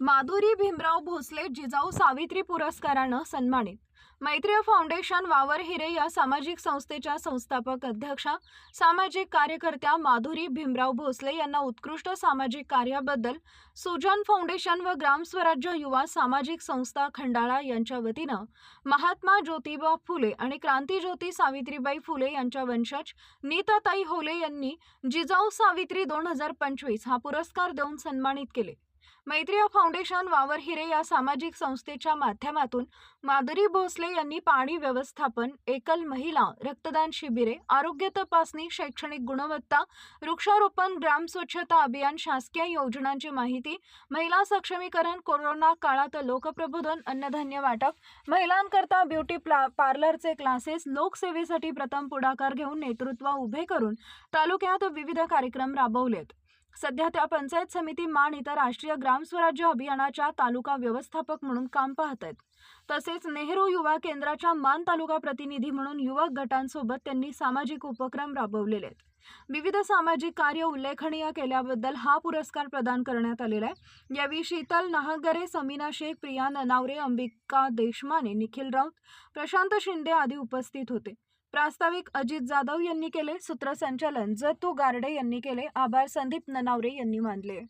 माधुरी भीमराव भोसले जिजाऊ सावित्री पुरस्कारानं सन्मानित. मैत्रीय फाउंडेशन वावर हिरे या सामाजिक संस्थेच्या संस्थापक अध्यक्षा सामाजिक कार्यकर्त्या माधुरी भीमराव भोसले यांना उत्कृष्ट सामाजिक कार्याबद्दल सुजन फाउंडेशन व ग्राम स्वराज्य युवा सामाजिक संस्था खंडाळा यांच्या वतीनं महात्मा ज्योतिबा फुले आणि क्रांतीज्योती सावित्रीबाई फुले यांच्या वंशज नीताताई होले यांनी जिजाऊ सावित्री दोन हजार पंचवीस हा पुरस्कार देऊन सन्मानित केले. मैत्रीय फाउंडेशन वावर हिरे या सामाजिक संस्थेच्या माध्यमातून माधुरी भोसले यांनी पाणी व्यवस्थापन एकल महिला रक्तदान शिबिरे आरोग्य तपासणी शैक्षणिक गुणवत्ता वृक्षारोपण ग्राम स्वच्छता अभियान शासकीय योजनांची माहिती महिला सक्षमीकरण कोरोना काळात लोकप्रबोधन अन्नधान्य वाटप महिलांकरता ब्युटी प्ला पार्लरचे क्लासेस लोकसेवेसाठी प्रथम पुढाकार घेऊन नेतृत्व उभे करून तालुक्यात विविध कार्यक्रम राबवलेत. सध्या त्या पंचायत समिती मान इथं राष्ट्रीय ग्राम स्वराज्य अभियानाच्या तालुका व्यवस्थापक म्हणून काम पाहत आहेत तसेच नेहरू युवा केंद्राच्या मान तालुका प्रतिनिधी म्हणून युवक गटांसोबत त्यांनी सामाजिक उपक्रम राबवलेले आहेत. विविध सामाजिक कार्य उल्लेखनीय केल्याबद्दल हा पुरस्कार प्रदान करण्यात आलेला आहे. यावेळी शीतल नाहगरे समीना शेख प्रिया ननावरे अंबिका देशमाने निखिल राऊत प्रशांत शिंदे आदी उपस्थित होते. प्रास्ताविक अजित जाधव यांनी केले सूत्रसंचालन जतू गारडे यांनी केले आभार संदीप ननावरे यांनी मानले.